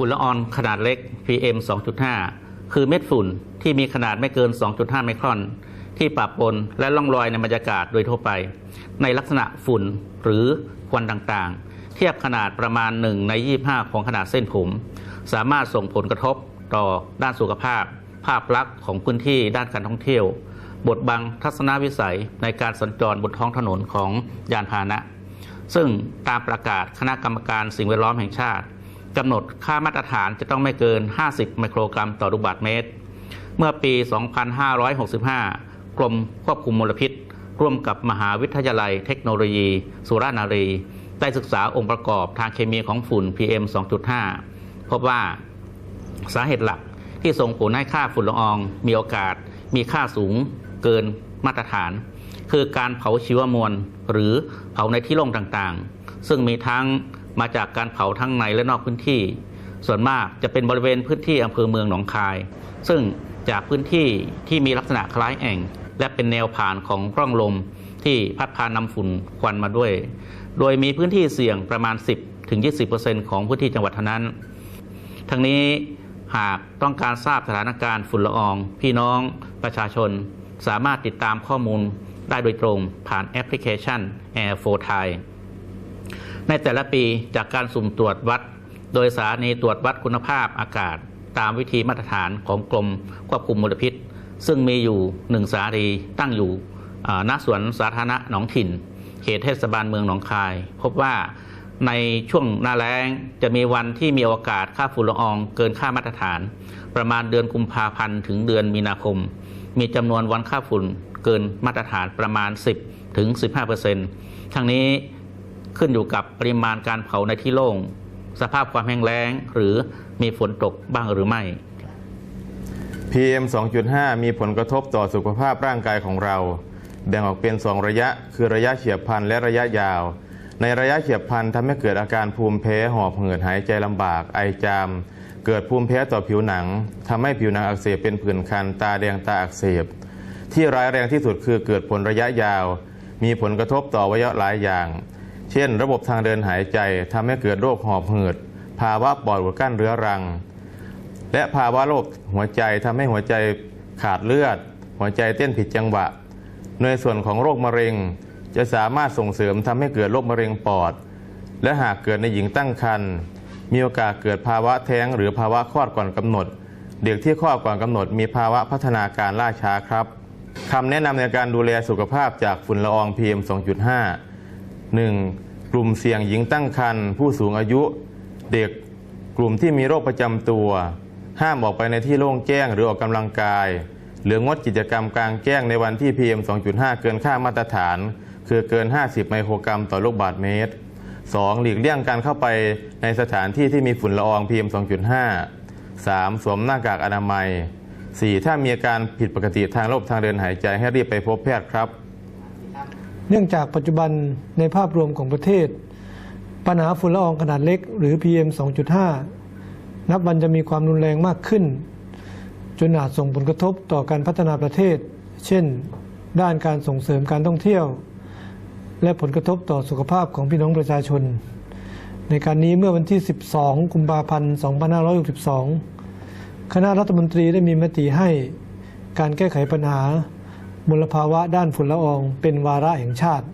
ฝุ่นละอองขนาดเล็ก PM 2.5 คือเม็ดฝุ่นที่มีขนาดไม่เกิน 2.5 ไมครอน ที่ปะปนและล่องลอยในบรรยากาศโดยทั่วไป ในลักษณะฝุ่นหรือควันต่างๆ เทียบขนาดประมาณ 1 ใน 25 ของขนาดเส้นผม สามารถส่งผลกระทบต่อด้านสุขภาพ ภาพลักษณ์ของพื้นที่ด้านการท่องเที่ยว บทบังทัศนวิสัยในการสัญจรบนท้องถนนของยานพาหนะ ซึ่งตามประกาศคณะกรรมการสิ่งแวดล้อมแห่งชาติ กำหนดค่ามาตรฐานจะต้องไม่เกิน 50 ไมโครกรัมต่อลูกบาศก์เมตร เมื่อปี 2565 กรมควบคุมมลพิษ ร่วมกับมหาวิทยาลัยเทคโนโลยี สุราษฎร์ธานีได้ศึกษาองค์ประกอบทางเคมีของฝุ่น PM 2.5 พบว่าสาเหตุหลักที่ส่งผลให้ค่าฝุ่นละออง มีโอกาส มีค่าสูงเกินมาตรฐาน คือการเผาชีวมวลหรือเผาในที่โล่งต่างๆ ซึ่งมีทั้ง มาจากการเผาทั้งในและนอกพื้นที่ ส่วนมากจะเป็นบริเวณพื้นที่อำเภอเมืองหนองคาย ซึ่งจากพื้นที่ที่มีลักษณะคล้ายแอ่ง และเป็นแนวผ่านของร่องลมที่พัดพานำฝุ่นควันมาด้วย โดยมีพื้นที่เสี่ยงประมาณ 10-20%ของพื้นที่จังหวัดเท่านั้น ทั้งนี้หากต้องการทราบสถานการณ์ฝุ่นละออง พี่น้องประชาชน สามารถติดตามข้อมูลได้โดยตรงผ่านแอปพลิเคชัน Air 4 Thai ในแต่ละปีจากการสุ่มตรวจวัด โดยสถานีตรวจวัดคุณภาพอากาศ ตามวิธีมาตรฐานของกรมควบคุมมลพิษ ซึ่งมีอยู่หนึ่งสถานีตั้งอยู่ณสวนสาธารณะหนองถิ่น เขตเทศบาลเมืองหนองคาย พบว่าในช่วงหน้าแล้งจะมีวันที่มีโอกาสค่าฝุ่นละอองเกินค่ามาตรฐาน ประมาณเดือนกุมภาพันธ์ถึงเดือนมีนาคม มีจำนวนวันค่าฝุ่นเกินมาตรฐานประมาณ 10ถึง15%ทั้งนี้ ขึ้นอยู่กับปริมาณการเผาในที่โล่ง สภาพความแห้งแล้ง หรือมีฝนตกบ้างหรือไม่ PM 2.5 มีผลกระทบต่อสุขภาพร่างกายของเรา แบ่งออกเป็น 2 ระยะ คือระยะเฉียบพลันและระยะยาว ในระยะเฉียบพลันทำให้เกิดอาการภูมิแพ้หอบหืดหายใจลำบาก ไอจาม เกิดภูมิแพ้ต่อผิวหนังทำให้ผิวหนังอักเสบเป็นผื่นคันตาแดงตาอักเสบ ที่ร้ายแรงที่สุดคือเกิดผลระยะยาว มีผลกระทบต่ออวัยวะหลายอย่าง เช่น ระบบทางเดินหายใจทำให้เกิดโรคหอบหืด ภาวะปอดอุดกั้นเรื้อรัง และภาวะโรคหัวใจทำให้หัวใจขาดเลือด หัวใจเต้นผิดจังหวะ ในส่วนของโรคมะเร็ง จะสามารถส่งเสริมทำให้เกิดโรคมะเร็งปอด และหากเกิดในหญิงตั้งครรภ์มีโอกาสเกิดภาวะแท้งหรือภาวะคลอดก่อนกำหนด เด็กที่คลอดก่อนกำหนด มีภาวะพัฒนาการล่าช้าครับคำแนะนำในการดูแลสุขภาพจากฝุ่นละออง PM 2.5 1. กลุ่มเสี่ยงหญิงตั้งครรภ์ผู้สูงอายุ เด็กกลุ่มที่มีโรคประจำตัว ห้ามออกไปในที่โล่งแจ้งหรือออกกำลังกาย หรืองดกิจกรรมกลางแจ้งในวันที่ PM 2.5 เกินค่ามาตรฐาน คือเกิน 50 ไมโครกรัมต่อลูกบาศก์เมตร 2. หลีกเลี่ยงการเข้าไปในสถานที่ที่มีฝุ่นละออง PM 2.5 3. สวมหน้ากากอนามัย 4. ถ้ามีอาการผิดปกติทางระบบทางเดินหายใจให้รีบไปพบแพทย์ครับ เนื่องจากปัจจุบันในภาพรวมของประเทศ ปัญหาฝุ่นละอองขนาดเล็กหรือ PM 2.5 นับวันจะมีความรุนแรงมากขึ้น จนอาจส่งผลกระทบต่อการพัฒนาประเทศ เช่น ด้านการส่งเสริมการท่องเที่ยว และผลกระทบต่อสุขภาพของพี่น้องประชาชน ในการนี้เมื่อวันที่ 12 กุมภาพันธ์ 2562 คณะรัฐมนตรีได้มีมติให้การแก้ไขปัญหา มลภาวะด้านฝุ่นละอองเป็นวาระแห่งชาติ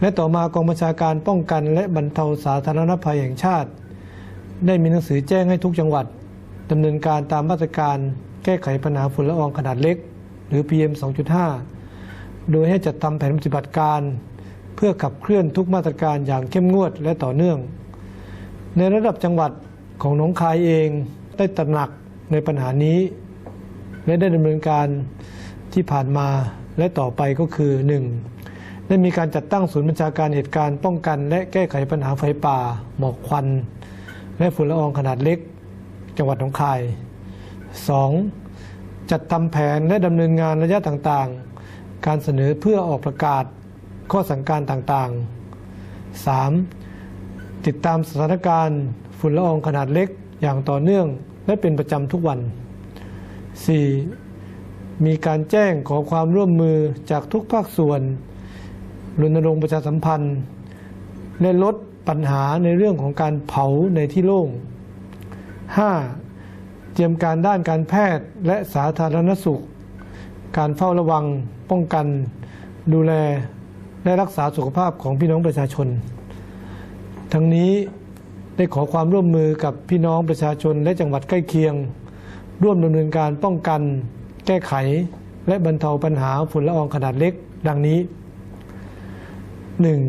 และต่อมากองบัญชาการป้องกันและบรรเทาสาธารณภัยแห่งชาติ ได้มีหนังสือแจ้งให้ทุกจังหวัดดำเนินการตามมาตรการแก้ไขปัญหาฝุ่นละอองขนาดเล็ก หรือ PM 2.5 โดยให้จัดทำแผนปฏิบัติการ เพื่อขับเคลื่อนทุกมาตรการอย่างเข้มงวดและต่อเนื่อง ในระดับจังหวัดของหนองคายเองได้ตระหนักในปัญหานี้ และได้ดำเนินการ ที่ผ่านมาและต่อไปก็คือ 1. ได้มีการจัดตั้งศูนย์บัญชาการเหตุการณ์ป้องกัน และแก้ไขปัญหาไฟป่า หมอกควัน และฝุ่นละอองขนาดเล็ก จังหวัดหนองคาย 2. จัดทำแผนและดำเนินงานระยะต่างๆ การเสนอเพื่อออกประกาศ ข้อสั่งการต่างๆ 3. ติดตามสถานการณ์ฝุ่นละอองขนาดเล็กอย่างต่อเนื่องและเป็นประจำทุกวัน 4. มีการแจ้งขอความร่วมมือจากทุกภาคส่วนรณรงค์ประชาสัมพันธ์ และลดปัญหาในเรื่องของการเผาในที่โล่ง 5. เตรียมการด้านการแพทย์และสาธารณสุข การเฝ้าระวังป้องกัน ดูแลและรักษาสุขภาพของพี่น้องประชาชน ทั้งนี้ได้ขอความร่วมมือกับพี่น้องประชาชนและจังหวัดใกล้เคียง ร่วมดำเนินการป้องกัน แก้ไข และบรรเทาปัญหาฝุ่นละอองขนาดเล็ก ดังนี้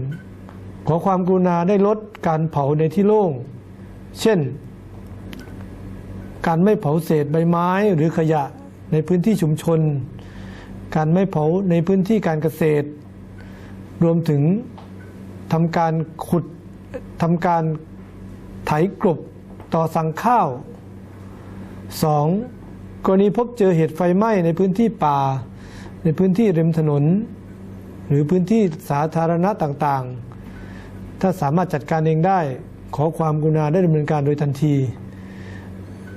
1. ขอความกรุณาได้ลดการเผาในที่โล่ง เช่น การไม่เผาเศษใบไม้หรือขยะในพื้นที่ชุมชน การไม่เผาในพื้นที่การเกษตร รวมถึงทำการขุดทำการไถกลบต่อสั่งข้าว 2. กรณีพบเจอเหตุไฟไหม้ในพื้นที่ป่า ในพื้นที่ริมถนน หรือพื้นที่สาธารณะต่างๆ ถ้าสามารถจัดการเองได้ขอความกรุณาได้ดำเนินการโดยทันที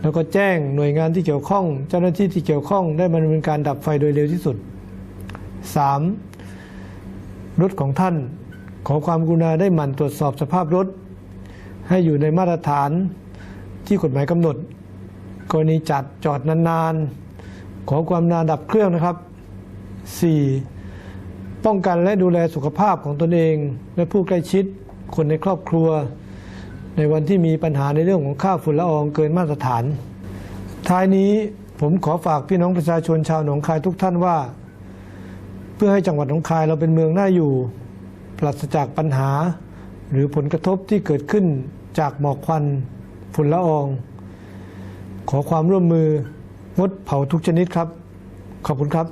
แล้วก็แจ้งหน่วยงานที่เกี่ยวข้อง เจ้าหน้าที่ที่เกี่ยวข้องได้มาดำเนินการดับไฟโดยเร็วที่สุด 3. รถของท่าน ขอความกรุณาได้หมั่นตรวจสอบสภาพรถ ให้อยู่ในมาตรฐานที่กฎหมายกำหนด กรณีจัดจอดนานๆ ขอความนาดับเครื่องนะครับ 4. ป้องกันและดูแลสุขภาพของตนเอง และผู้ใกล้ชิดคนในครอบครัว ในวันที่มีปัญหาในเรื่องของค่าฝุ่นละอองเกินมาตรฐาน ท้ายนี้ผมขอฝากพี่น้องประชาชนชาวหนองคายทุกท่านว่า เพื่อให้จังหวัดหนองคายเราเป็นเมืองน่าอยู่ ปราศจากปัญหา หรือผลกระทบที่เกิดขึ้นจากหมอกควันฝุ่นละออง ขอความร่วมมืองดเผาทุกชนิดครับ ขอบคุณครับ